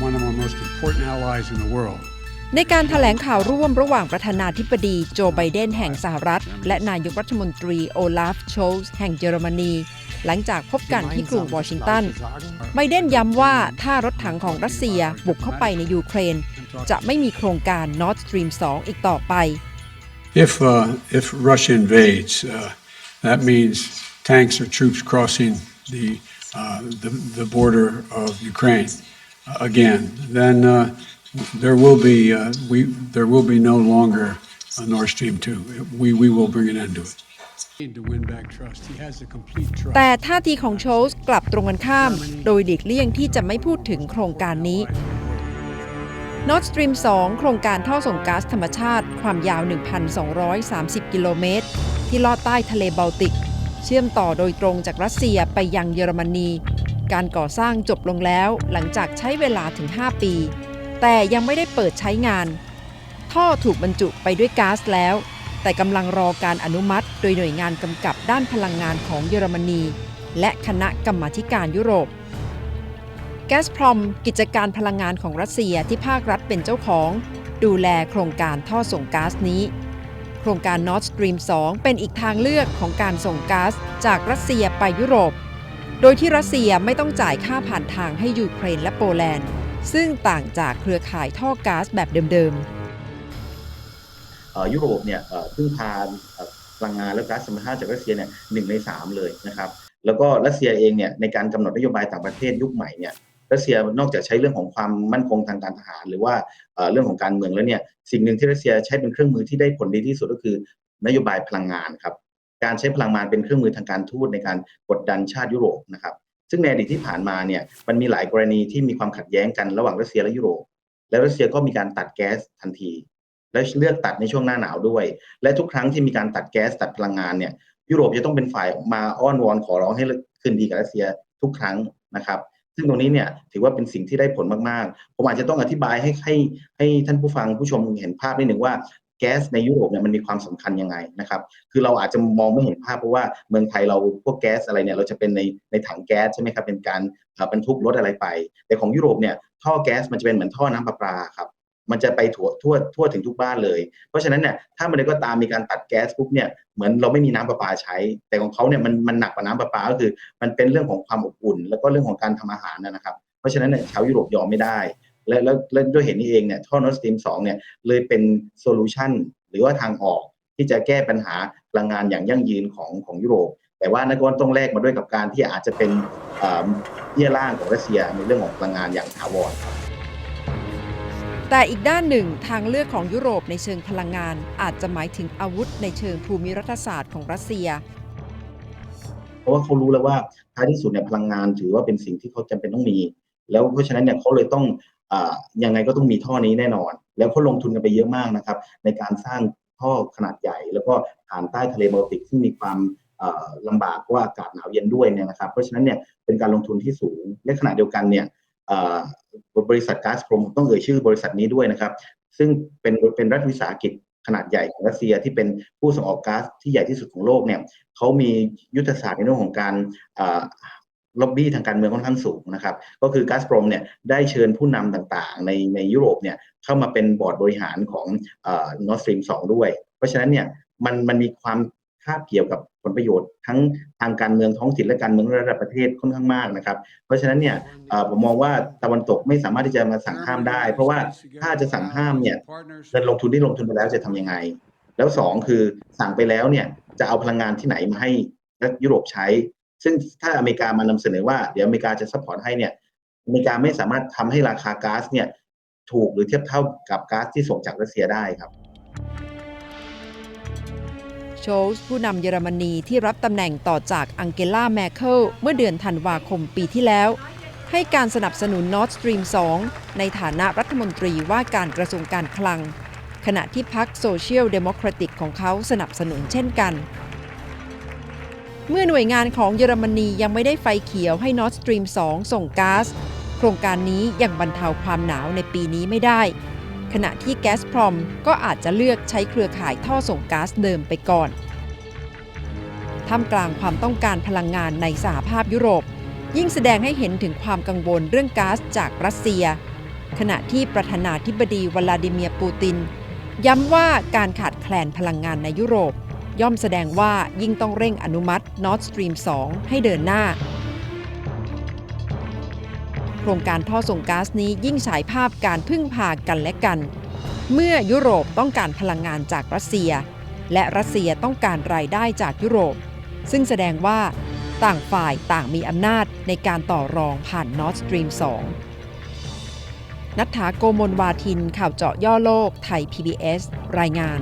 one of our most important allies in the world. ในการถแถลงข่าวร่วมระหว่างประธานาธิบดีโจไบเดนแห่งสหรัฐ และนายกรัฐมนตรีโอลาฟโชลส์แห่งเยอรมนี หลังจากพบกันที่กรุงวอชิงตัน ไบเดนย้ำว่าถ้ารถถังของรัสเซียบุกเข้าไปในยูเครน จะไม่มีโครงการ Nord Stream 2 อีกต่อไป If, uh, if Russia invades, uh, that means tanks or troops crossing the, uh, the, the border of Ukraine uh, again. Then uh, there will be uh, we there will be no longer a Nord Stream 2. We, we will bring an end to it. แต่ท่าทีของโชลส์กลับตรงกันข้าม โดยหลีกเลี่ยงที่จะไม่พูดถึงโครงการนี้ Nord Stream 2 โครงการท่อส่งก๊าซธรรมชาติ ความยาว 1,230 กิโลเมตร ที่ลอดใต้ทะเลบอลติก เชื่อมต่อโดยตรงจากรัสเซียไปยังเยอรมนี การก่อสร้างจบลงแล้วหลังจากใช้เวลาถึง 5 ปี แต่ยังไม่ได้เปิดใช้งาน ท่อถูกบรรจุไปด้วยก๊าซแล้ว แต่กำลังรอการอนุมัติ โดยหน่วยงานกำกับด้านพลังงานของเยอรมนี และคณะกรรมาธิการยุโรปแกสพรอมกิจการพลังงานของรัสเซียที่ภาครัฐเป็นเจ้าของ ดูแลโครงการท่อส่งก๊าซนี้ โครงการ Nord Stream 2 เป็นอีกทางเลือกของการส่งก๊าซจากรัสเซียไปยุโรป โดยที่รัสเซียไม่ต้องจ่ายค่าผ่านทางให้ยูเครนและโปแลนด์ ซึ่งต่างจากเครือข่ายท่อก๊าซแบบเดิมๆเอ่อยุโรปเนี่ยเพึ่งพาพลังงานและก๊าซธรรมชาติจากรัสเซียเนี่ยหนึ่งในสามเลยนะครับแล้วก็รัสเซียเองเนี่ยในการกำหนดนโยบายต่างประเทศยุคใหม่เนี่ยรัสเซียนอกจากใช้เรื่องของความมั่นคงทางการทหาร หรือว่าเรื่องของการเมืองแล้วเนี่ยสิ่งหนึ่งที่รัสเซียใช้เป็นเครื่องมือที่ได้ผลดีที่สุดก็คือนโยบายพลังงานครับ การใช้พลังงานเป็นเครื่องมือทางการทูตในการกดดันชาติยุโรปนะครับ ซึ่งในอดีตที่ผ่านมาเนี่ยมันมีหลายกรณีที่มีความขัดแย้งกันระหว่างรัสเซียและยุโรป และรัสเซียก็มีการตัดแก๊สทันที และเลือกตัดในช่วงหน้าหนาวด้วย และทุกครั้งที่มีการตัดแก๊สตัดพลังงานเนี่ยยุโรปจะต้องเป็นฝ่ายมาอ้อนวอนขอร้องให้คืนดีกับรัสเซียทุกครั้งนะครับซึ่งตรงนี้เนี่ยถือว่าเป็นสิ่งที่ได้ผลมากๆ ผมอาจจะต้องอธิบายให้ให้ให้ท่านผู้ฟังผู้ชมเห็นภาพนิดหนึ่งว่า แก๊สในยุโรปเนี่ยมันมีความสำคัญยังไงนะครับ คือเราอาจจะมองไม่เห็นภาพเพราะว่าเมืองไทยเราพวกแก๊สอะไรเนี่ยเราจะเป็นในในถังแก๊สใช่ไหมครับเป็นการบรรทุกรถอะไรไป แต่ของยุโรปเนี่ยท่อแก๊สมันจะเป็นเหมือนท่อน้ำประปาครับมันจะไปทั่วทั่วทั่วถึงทุกบ้านเลย เพราะฉะนั้นเนี่ยถ้ามันก็ตามมีการตัดแก๊สปุ๊บเนี่ยเหมือนเราไม่มีน้ำประปาใช้ แต่ของเขาเนี่ยมันมันหนักกว่าน้ำประปาก็คือ มันเป็นเรื่องของความอบอุ่น แล้วก็เรื่องของการทำอาหารนะครับ เพราะฉะนั้นเนี่ยชาวยุโรปยอมไม่ได้ และแล้วและด้วยเหตุนี้เองเนี่ยท่อนอสตรีม2เนี่ยเลยเป็นโซลูชันหรือว่าทางออกที่จะแก้ปัญหาพลังงานอย่างยั่งยืนของของยุโรป แต่ว่านักวนต้องแลกมาด้วยกับการที่อาจจะเป็นเอ่อเยี่ยร่างของรัสเซียในเรื่องของพลังงานอย่างถาวรครับแต่อีกด้านหนึ่งทางเลือกของยุโรปในเชิงพลังงาน อาจจะหมายถึงอาวุธในเชิงภูมิรัฐศาสตร์ของรัสเซีย เพราะว่าเขารู้แล้วว่าท้ายที่สุดเนี่ยพลังงานถือว่าเป็นสิ่งที่เขาจำเป็นต้องมี แล้วเพราะฉะนั้นเนี่ยเขาเลยต้องอา ยังไงก็ต้องมีท่อนี้แน่นอน แล้วเขาลงทุนกันไปเยอะมากนะครับ ในการสร้างท่อขนาดใหญ่ แล้วก็ผ่านใต้ทะเลบอลติกซึ่งมีความอ่าลำบากว่าอากาศหนาวเย็นด้วยเนี่ยนะครับ เพราะฉะนั้นเนี่ยเป็นการลงทุนที่สูงและขณะเดียวกันเนี่ยบริษัทก๊าซโปรมต้องเอ่ยชื่อบริษัทนี้ด้วยนะครับ ซึ่งเป็นเป็นรัฐวิสาหกิจขนาดใหญ่ของรัสเซียที่เป็นผู้ส่งออกก๊าซที่ใหญ่ที่สุดของโลกเนี่ยเขามียุทธศาสตร์ในเรื่องของการ ล็อบบี้ทางการเมืองค่อนข้างสูงนะครับ ก็คือก๊าซโปรมเนี่ยได้เชิญผู้นำต่างๆ ในในยุโรปเนี่ยเข้ามาเป็นบอร์ดบริหารของนอร์สตรีม2ด้วย เพราะฉะนั้นเนี่ยมันมันมีความคาบเกี่ยวกับผลประโยชน์ทั้งทางการเมืองท้องถิ่นและการเมืองระดับประเทศค่อนข้างมากนะครับ เพราะฉะนั้นเนี่ยผมมองว่าตะวันตกไม่สามารถที่จะมาสั่งห้ามได้ เพราะว่าถ้าจะสั่งห้ามเนี่ยเงินลงทุนที่ลงทุนไปแล้วจะทำยังไง แล้วสองคือสั่งไปแล้วเนี่ยจะเอาพลังงานที่ไหนมาให้ยุโรปใช้ ซึ่งถ้าอเมริกามานำเสนอว่าเดี๋ยวอเมริกาจะซัพพอร์ตให้เนี่ยอเมริกาไม่สามารถทำให้ราคาก๊าซเนี่ยถูกหรือเทียบเท่ากับก๊าซที่ส่งจากรัสเซียได้ครับโชลส์ผู้นำเยอรมนีที่รับตำแหน่งต่อจากอังเกลาแมเคิลเมื่อเดือนธันวาคมปีที่แล้ว ให้การสนับสนุน Nord Stream 2ในฐานะรัฐมนตรีว่าการกระทรวงการคลัง ขณะที่พรรคโซเชียลเดโมแครติกของเขาสนับสนุนเช่นกัน เมื่อหน่วยงานของเยอรมนียังไม่ได้ไฟเขียวให้ Nord Stream 2 ส่งก๊าซโครงการนี้ยังบรรเทาความหนาวในปีนี้ไม่ได้ ขณะที่แก๊สพรอมก็อาจจะเลือกใช้เครือข่ายท่อส่งก๊าซเดิมไปก่อนท่ามกลางความต้องการพลังงานในสหภาพยุโรป ยิ่งแสดงให้เห็นถึงความกังวลเรื่องก๊าซจากรัสเซีย ขณะที่ประธานาธิบดีวลาดิเมียร์ปูติน ย้ำว่าการขาดแคลนพลังงานในยุโรป ย่อมแสดงว่ายิ่งต้องเร่งอนุมัติ Nord Stream 2 ให้เดินหน้า โครงการท่อส่งก๊าซนี้ยิ่งฉายภาพการพึ่งพากันและกัน เมื่อยุโรปต้องการพลังงานจากรัสเซีย และรัสเซียต้องการรายได้จากยุโรป ซึ่งแสดงว่าต่างฝ่ายต่างมีอำนาจในการต่อรองผ่าน Nord Stream 2 นัฐถาโกมลวาทินข่าวเจาะย่อโลกไทย PBS รายงาน